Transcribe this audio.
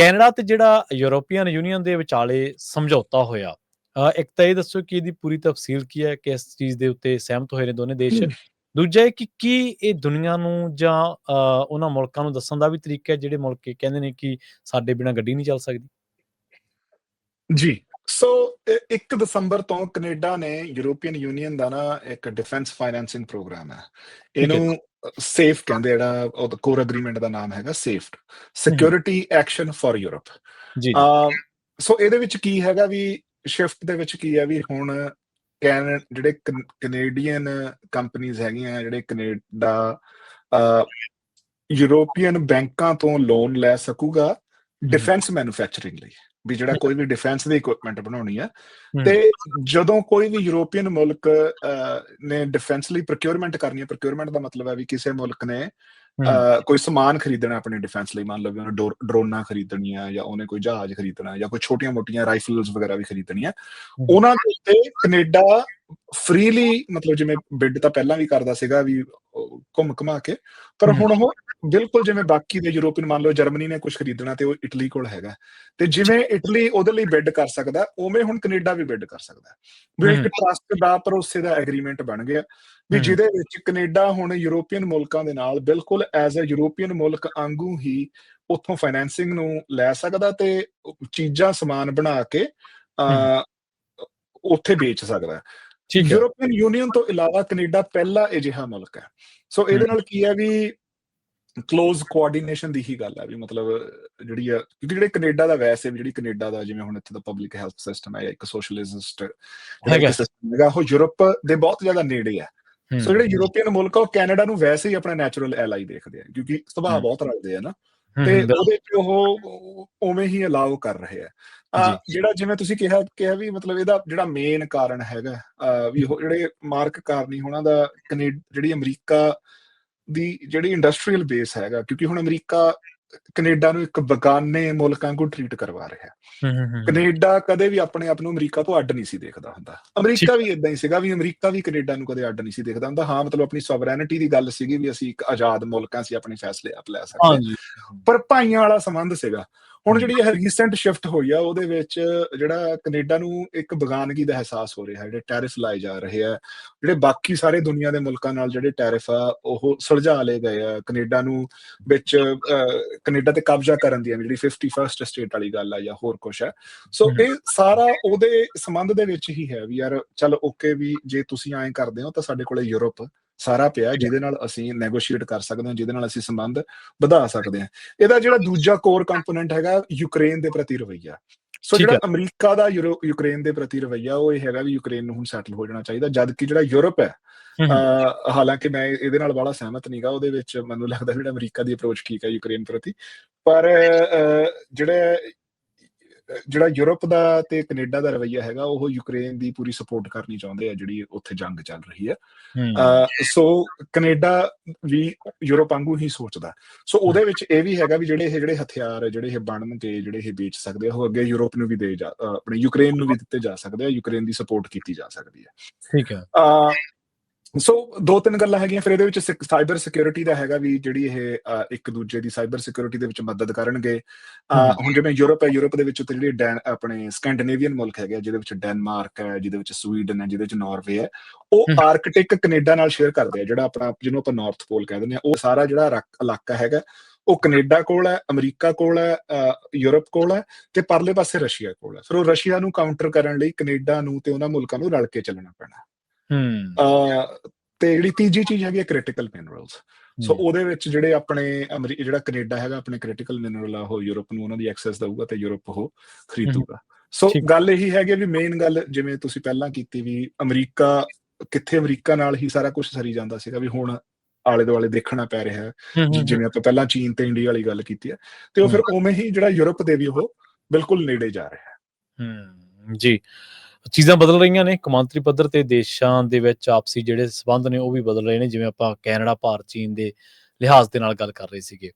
Canada ਤੇ ਜਿਹੜਾ European union ਦੇ ਵਿਚਾਲੇ ਸਮਝੌਤਾ ਹੋਇਆ ਇੱਕ ਤਾਂ ਇਹ ਦੱਸੋ ਕਿ ਇਹਦੀ ਪੂਰੀ ਤਫਸੀਲ ਕੀ ਹੈ ਕਿਸ ਚੀਜ਼ ਦੇ ਉੱਤੇ ਸਹਿਮਤ ਹੋਏ ਨੇ ਦੋਨੇ ਦੇਸ਼? ਦੂਜਾ ਇਹ ਕਿ ਕੀ ਇਹ ਦੁਨੀਆ ਨੂੰ ਜਾਂ ਉਹਨਾਂ ਮੁਲਕਾਂ ਨੂੰ ਦੱਸਣ ਦਾ ਵੀ ਤਰੀਕਾ ਹੈ ਜਿਹੜੇ ਮੁਲਕ ਕਹਿੰਦੇ ਨੇ ਕਿ ਸਾਡੇ ਬਿਨਾ ਗੱਡੀ ਨਹੀਂ ਚੱਲ ਸਕਦੀ? ਜੀ ਸੋ 1 ਦਸੰਬਰ ਤੋਂ ਕੈਨੇਡਾ ਨੇ ਯੂਰੋਪੀਅਨ ਯੂਨੀਅਨ ਦਾ ਨਾ ਇੱਕ ਡਿਫੈਂਸ ਫਾਈਨੈਂਸਿੰਗ ਪ੍ਰੋਗਰਾਮ ਹੈ। ਇਹਨੂੰ ਸੇਫ ਕਹਿੰਦੇ ਜਿਹੜਾ ਉਹ ਕੋਰ ਐਗਰੀਮੈਂਟ ਦਾ ਨਾਮ ਹੈਗਾ safe security action for Europe. ਜੀ। ਸੋ ਇਹਦੇ ਵਿੱਚ ਕੀ ਹੈਗਾ ਵੀ ਸ਼ਿਫਟ ਦੇ ਵਿੱਚ ਕੀ ਹੈ ਵੀ ਹੁਣ ਕੈਨ ਜਿਹੜੇ ਕੈਨੇਡੀਅਨ ਕੰਪਨੀਆਂ ਹੈਗੀਆਂ ਜਿਹੜੇ ਕੈਨੇਡਾ ਅ, ਯੂਰੋਪੀਅਨ ਬੈਂਕਾਂ ਤੋਂ ਲੋਨ ਲੈ ਸਕੂਗਾ ਡਿਫੈਂਸ ਮੈਨੂਫੈਕਚਰਿੰਗ ਲਈ। ਵੀ ਜਿਹੜਾ ਕੋਈ ਵੀ ਡਿਫੈਂਸ ਦੀ ਇਕਵਿਪਮੈਂਟ ਬਣਾਉਣੀ ਆ। ਤੇ ਜਦੋਂ ਕੋਈ ਵੀ ਯੂਰੋਪੀਅਨ ਮੁਲਕ ਨੇ ਡਿਫੈਂਸ ਲਈ ਪ੍ਰੋਕਿਉਰਮੈਂਟ ਕਰਨੀ ਹੈ ਪ੍ਰੋਕਿਉਰਮੈਂਟ ਦਾ ਮਤਲਬ ਹੈ ਵੀ ਕਿਸੇ ਮੁਲਕ ਨੇ ਕੋਈ ਸਮਾਨ ਖਰੀਦਣਾ ਆਪਣੇ ਡਿਫੈਂਸ ਲਈ ਮੰਨ ਲਓ ਵੀ ਉਹਨੇ ਡਰੋਨਾਂ ਖਰੀਦਣੀਆਂ ਜਾਂ ਉਹਨੇ ਕੋਈ ਜਹਾਜ਼ ਖਰੀਦਣਾ ਜਾਂ ਕੋਈ ਛੋਟੀਆਂ-ਮੋਟੀਆਂ ਰਾਈਫਲਸ ਵਗੈਰਾ ਵੀ ਖਰੀਦਣੀਆਂ ਉਹਨਾਂ ਦੇ ਉੱਤੇ ਕੈਨੇਡਾ ਫ੍ਰੀਲੀ ਮਤਲਬ ਜਿਵੇਂ ਬਿੱਡ ਤਾਂ ਪਹਿਲਾਂ ਵੀ ਕਰਦਾ ਸੀਗਾ ਵੀ ਘੁੰਮ ਘਮਾ ਕੇ ਪਰ ਹੁਣ ਉਹ ਬਿਲਕੁਲ ਜਿਵੇਂ ਬਾਕੀ ਦੇ ਯੂਰੋਪੀਅਨ ਮੰਨ ਲਓ ਜਰਮਨੀ ਨੇ ਕੁਝ ਖਰੀਦਣਾ ਤੇ ਉਹ ਇਟਲੀ ਕੋਲ ਹੈਗਾ ਤੇ ਜਿਵੇਂ ਇਟਲੀ ਉਹਦੇ ਲਈ ਬਿੱਡ ਕਰ ਸਕਦਾ ਉਵੇਂ ਹੁਣ ਕੈਨੇਡਾ ਵੀ ਬਿੱਡ ਕਰ ਸਕਦਾ ਵੀ ਇੱਕ। ਟਰਸਟ ਦਾ ਭਰੋਸੇ ਦਾ ਐਗਰੀਮੈਂਟ ਬਣ ਗਿਆ ਵੀ। ਜਿਹਦੇ ਵਿੱਚ ਕੈਨੇਡਾ ਹੁਣ ਯੂਰੋਪੀਅਨ ਮੁਲਕਾਂ ਦੇ ਨਾਲ ਬਿਲਕੁਲ ਐਜ਼ ਅ ਯੂਰੋਪੀਅਨ ਮੁਲਕ ਵਾਂਗੂ ਹੀ ਉੱਥੋਂ ਫਾਈਨੈਂਸਿੰਗ ਨੂੰ ਲੈ ਸਕਦਾ ਤੇ ਚੀਜ਼ਾਂ ਸਮਾਨ ਬਣਾ ਕੇ ਉੱਥੇ ਵੇਚ ਸਕਦਾ। ਠੀਕ ਹੈ ਯੂਰੋਪੀਅਨ ਯੂਨੀਅਨ ਤੋਂ ਇਲਾਵਾ ਕੈਨੇਡਾ ਪਹਿਲਾ ਅਜਿਹਾ ਮੁਲਕ ਹੈ ਸੋ ਇਹਦੇ। ਨਾਲ ਕੀ ਹੈ ਵੀ ਕਲੋਜ਼ ਕੋਆਰਡੀਨੇਸ਼ਨ ਦੀ ਹੀ ਗੱਲ ਹੈ ਵੀ ਮਤਲਬ ਜਿਹੜੀ ਆ ਕਿਉਂਕਿ ਜਿਹੜੇ ਕੈਨੇਡਾ ਦਾ ਵੈਸੇ ਵੀ ਜਿਹੜੀ ਕੈਨੇਡਾ ਦਾ ਜਿਵੇਂ ਹੁਣ ਇੱਥੇ ਦਾ ਪਬਲਿਕ ਹੈਲਥ ਸਿਸਟਮ ਹੈ ਇੱਕ ਸੋਸ਼ਲਿਸਟ ਹੈਗਾ। ਸਿਸਟਮ ਹੈਗਾ ਉਹ ਯੂਰਪ ਦੇ ਬਹੁਤ ਜ਼ਿਆਦਾ ਨੇੜੇ ਹੈ। ਸੋ ਜਿਹੜੇ ਯੂਰੋਪੀਅਨ ਮੁਲਕ ਆ ਉਹ ਕੈਨੇਡਾ ਨੂੰ ਵੈਸੇ ਹੀ ਆਪਣਾ ਨੈਚੁਰਲ ਐਲਾਈ ਦੇਖਦੇ ਆ ਕਿਉਂਕਿ ਸੁਭਾਅ। ਬਹੁਤ ਰਲਦੇ ਆ ਨਾ ਤੇ। ਉਹਦੇ ਚ ਉਹ ਉਵੇਂ ਹੀ ਅਲਾਉ ਕਰ ਰਹੇ ਆ ਜਿਹੜਾ ਜਿਵੇਂ ਤੁਸੀਂ ਕਿਹਾ ਕਿਹਾ ਵੀ ਮਤਲਬ ਇਹਦਾ ਜਿਹੜਾ ਮੇਨ ਕਾਰਨ ਹੈਗਾ ਵੀ ਉਹ ਜਿਹੜੇ ਮਾਰਕ ਕਾਰਨੀ ਉਹਨਾਂ ਦਾ ਕੈਨੇ ਜਿਹੜੀ ਅਮਰੀਕਾ ਦੀ ਜਿਹੜੀ ਇੰਡਸਟਰੀਅਲ ਬੇਸ ਹੈਗਾ ਕਿਉਂਕਿ ਹੁਣ ਅਮਰੀਕਾ ਕੈਨੇਡਾ ਨੂੰ ਇੱਕ ਬਗਾਨੇ ਮੁਲਕਾਂ ਨੂੰ ਟ੍ਰੀਟ ਕਰਵਾ ਰਿਹਾ ਹੈ। ਕੈਨੇਡਾ ਕਦੇ ਵੀ ਆਪਣੇ ਆਪ ਨੂੰ ਅਮਰੀਕਾ ਤੋਂ ਅੱਡ ਨਹੀਂ ਸੀ ਦੇਖਦਾ ਹੁੰਦਾ। ਅਮਰੀਕਾ ਵੀ ਇਦਾਂ ਹੀ ਸੀਗਾ ਵੀ ਅਮਰੀਕਾ ਵੀ ਕੈਨੇਡਾ ਨੂੰ ਕਦੇ ਅੱਡ ਨਹੀਂ ਸੀ ਦੇਖਦਾ ਹੁੰਦਾ। ਹਾਂ ਮਤਲਬ ਆਪਣੀ ਸੋਵਰੈਨਿਟੀ ਦੀ ਗੱਲ ਸੀਗੀ ਵੀ ਅਸੀਂ ਇੱਕ ਆਜ਼ਾਦ ਮੁਲਕਾਂ ਸੀ ਆਪਣੇ ਫੈਸਲੇ ਆਪ ਲੈ ਸਕਦੇ ਪਰ ਭਾਈਆਂ ਵਾਲਾ ਸੰਬੰਧ ਸੀਗਾ। ਹੁਣ ਜਿਹੜੀ ਇਹ ਰੀਸੈਂਟ ਸ਼ਿਫਟ ਹੋਈ ਆ ਉਹਦੇ ਵਿੱਚ ਜਿਹੜਾ ਕੈਨੇਡਾ ਨੂੰ ਇੱਕ ਬਗਾਨਗੀ ਦਾ ਅਹਿਸਾਸ ਹੋ ਰਿਹਾ ਜਿਹੜੇ ਟੈਰਿਫ ਲਾਏ ਜਾ ਰਹੇ ਆ ਜਿਹੜੇ ਬਾਕੀ ਸਾਰੇ ਦੁਨੀਆ ਦੇ ਮੁਲਕਾਂ ਨਾਲ ਜਿਹੜੇ ਟੈਰਿਫ ਆ ਉਹ ਸੁਲਝਾ ਲਏ ਗਏ ਆ। ਕੈਨੇਡਾ ਨੂੰ ਵਿੱਚ ਕੈਨੇਡਾ ਤੇ ਕਬਜ਼ਾ ਕਰਨ ਦੀ ਜਿਹੜੀ 51st ਸਟੇਟ ਵਾਲੀ ਗੱਲ ਆ ਜਾਂ ਹੋਰ ਕੁਝ ਹੈ ਸੋ। ਇਹ ਸਾਰਾ ਉਹਦੇ ਸੰਬੰਧ ਦੇ ਵਿੱਚ ਹੀ ਹੈ ਵੀ ਯਾਰ ਚਲ ਓਕੇ ਵੀ ਜੇ ਤੁਸੀਂ ਐਂ ਕਰਦੇ ਹੋ ਤਾਂ ਸਾਡੇ ਕੋਲੇ ਯੂਰਪ ਸਾਰਾ ਪਿਆ ਜਿਹਦੇ ਨਾਲ ਅਸੀਂ ਨੈਗੋਸ਼ੀਏਟ ਕਰ ਸਕਦੇ ਹਾਂ ਜਿਹਦੇ ਨਾਲ ਅਸੀਂ ਸੰਬੰਧ ਵਧਾ ਸਕਦੇ ਹਾਂ। ਇਹਦਾ ਜਿਹੜਾ ਦੂਜਾ ਕੋਰ ਕੰਪੋਨੈਂਟ ਹੈਗਾ ਯੂਕਰੇਨ ਦੇ ਪ੍ਰਤੀ ਰਵਈਆ। ਸੋ ਜਿਹੜਾ। ਅਮਰੀਕਾ ਦਾ ਯੂਕਰੇਨ ਦੇ ਪ੍ਰਤੀ ਰਵਈਆ ਉਹ ਇਹ ਹੈਗਾ ਵੀ ਯੂਕਰੇਨ ਨੂੰ ਹੁਣ ਸੈਟਲ ਹੋ ਜਾਣਾ ਚਾਹੀਦਾ ਜਦ ਕਿ ਜਿਹੜਾ ਯੂਰਪ ਹੈ ਹਾਲਾਂਕਿ ਮੈਂ ਇਹਦੇ ਨਾਲ ਬੜਾ ਸਹਿਮਤ ਨਹੀਂਗਾ ਉਹਦੇ ਵਿੱਚ ਮੈਨੂੰ ਲੱਗਦਾ ਜਿਹੜਾ ਅਮਰੀਕਾ ਦੀ ਅਪਰੋਚ ਠੀਕ ਹੈ ਯੂਕਰੇਨ ਪ੍ਰਤੀ। ਪਰ ਜਿਹੜਾ ਜਿਹੜਾ ਯੂਰਪ ਦਾ ਤੇ ਕੈਨੇਡਾ ਦਾ ਰਵਈਆ ਹੈਗਾ ਉਹ ਯੂਕਰੇਨ ਦੀ ਪੂਰੀ ਸਪੋਰਟ ਕਰਨੀ ਚਾਹੁੰਦੇ ਆ ਜਿਹੜੀ ਉੱਥੇ ਜੰਗ ਚੱਲ ਰਹੀ ਹੈ। ਸੋ ਕੈਨੇਡਾ ਵੀ ਯੂਰਪ ਵਾਂਗੂ ਹੀ ਸੋਚਦਾ ਸੋ ਉਹਦੇ ਵਿੱਚ ਇਹ ਵੀ ਹੈਗਾ ਵੀ ਜਿਹੜੇ ਇਹ ਜਿਹੜੇ ਹਥਿਆਰ ਜਿਹੜੇ ਇਹ ਬਣਨ ਕੇ ਜਿਹੜੇ ਇਹ ਵੇਚ ਸਕਦੇ ਆ ਉਹ ਅੱਗੇ ਯੂਰਪ ਨੂੰ ਵੀ ਦੇ ਜਾ ਆਪਣੇ ਯੂਕਰੇਨ ਨੂੰ ਵੀ ਦਿੱਤੇ ਜਾ ਸਕਦੇ ਆ ਯੂਕਰੇਨ ਦੀ ਸਪੋਰਟ ਕੀਤੀ ਜਾ ਸਕਦੀ ਹੈ। ਠੀਕ ਹੈ। ਸੋ ਦੋ ਤਿੰਨ ਗੱਲਾਂ ਹੈਗੀਆਂ ਫਿਰ ਇਹਦੇ ਵਿੱਚ ਸਾਈਬਰ ਸਿਕਿਉਰਿਟੀ ਦਾ ਹੈਗਾ ਵੀ ਜਿਹੜੀ ਇਹ ਇੱਕ ਦੂਜੇ ਦੀ ਸਾਈਬਰ ਸਿਕਿਉਰਿਟੀ ਦੇ ਵਿੱਚ ਮਦਦ ਕਰਨਗੇ। ਹੁਣ ਜਿਵੇਂ ਯੂਰਪ ਹੈ ਯੂਰਪ ਦੇ ਵਿੱਚ ਉੱਤੇ ਜਿਹੜੇ ਡੈਨ ਆਪਣੇ ਸਕੈਂਡੀਨੇਵੀਅਨ ਮੁਲਕ ਹੈਗੇ ਆ, ਜਿਹਦੇ ਵਿੱਚ ਡੈਨਮਾਰਕ ਹੈ ਜਿਹਦੇ ਵਿੱਚ ਸਵੀਡਨ ਹੈ ਜਿਹਦੇ ਵਿੱਚ ਨਾਰਵੇ ਹੈ ਉਹ। ਆਰਕਟਿਕ ਕੈਨੇਡਾ ਨਾਲ ਸ਼ੇਅਰ ਕਰਦੇ ਆ ਜਿਹੜਾ ਆਪਣਾ ਜਿਹਨੂੰ ਆਪਾਂ ਨਾਰਥ ਪੋਲ ਕਹਿ ਦਿੰਦੇ ਆ ਉਹ ਸਾਰਾ ਜਿਹੜਾ ਇਲਾਕ- ਹੈਗਾ ਉਹ ਕੈਨੇਡਾ ਕੋਲ ਹੈ ਅਮਰੀਕਾ ਕੋਲ ਹੈ ਯੂਰਪ ਕੋਲ ਹੈ ਤੇ ਪਰਲੇ ਪਾਸੇ ਰਸ਼ੀਆ ਕੋਲ ਹੈ ਫਿਰ ਉਹ ਰਸ਼ੀਆ ਨੂੰ ਕਾਊਂਟਰ ਕਰਨ ਲਈ ਕੈਨੇਡਾ ਨੂੰ ਤੇ ਉਹਨਾਂ ਮੁਲਕਾਂ ਨੂੰ ਰਲ ਕੇ ਚੱਲਣਾ ਪੈਣਾ ਅਹ ਤੇ ਜਿਹੜੀ ਤੀਜੀ ਚੀਜ਼ ਹੈਗੀ ਹੈ ਕ੍ਰਿਟੀਕਲ ਮਿਨਰਲਸ ਸੋ ਉਹਦੇ ਵਿੱਚ ਜਿਹੜੇ ਆਪਣੇ ਜਿਹੜਾ ਕੈਨੇਡਾ ਹੈਗਾ ਆਪਣੇ ਕ੍ਰਿਟੀਕਲ ਮਿਨਰਲ ਆ ਉਹ ਯੂਰਪ ਨੂੰ ਉਹਨਾਂ ਦੀ ਐਕਸੈਸ ਦਊਗਾ ਤੇ ਯੂਰਪ ਉਹ ਖਰੀਦੂਗਾ। ਸੋ। ਗੱਲ ਇਹੀ ਹੈਗੀ ਵੀ ਮੇਨ ਗੱਲ ਜਿਵੇਂ ਤੁਸੀਂ ਪਹਿਲਾਂ ਕੀਤੀ ਵੀ ਅਮਰੀਕਾ ਕਿੱਥੇ ਅਮਰੀਕਾ ਨਾਲ ਹੀ ਸਾਰਾ ਕੁਝ ਸਰੀ ਜਾਂਦਾ ਸੀਗਾ ਵੀ ਹੁਣ ਆਲੇ ਦੁਆਲੇ ਦੇਖਣਾ ਪੈ ਰਿਹਾ ਹੈ। ਜਿਵੇਂ ਆਪਾਂ ਪਹਿਲਾਂ ਚੀਨ ਤੇ ਇੰਡੀਆ ਵਾਲੀ ਗੱਲ ਕੀਤੀ ਹੈ ਤੇ ਉਹ ਫਿਰ ਉਵੇਂ ਹੀ ਜਿਹੜਾ ਯੂਰਪ ਦੇ ਵੀ ਉਹ ਬਿਲਕੁਲ ਨੇੜੇ ਜਾ ਰਿਹਾ ਹੈ। ਹਮ, ਜੀ। ਚੀਜ਼ਾਂ ਬਦਲ ਰਹੀਆਂ ਨੇ, ਕੌਮਾਂਤਰੀ ਪੱਧਰ ਤੇ ਦੇਸ਼ਾਂ ਦੇ ਵਿੱਚ ਆਪਸੀ ਜਿਹੜੇ ਸਬੰਧ ਨੇ ਉਹ ਵੀ ਬਦਲ ਰਹੇ ਨੇ, ਜਿਵੇਂ ਆਪਾਂ ਕੈਨੇਡਾ, ਭਾਰਤ, ਚੀਨ ਦੇ ਲਿਹਾਜ਼ ਦੇ ਨਾਲ ਗੱਲ ਕਰ ਰਹੇ ਸੀਗੇ।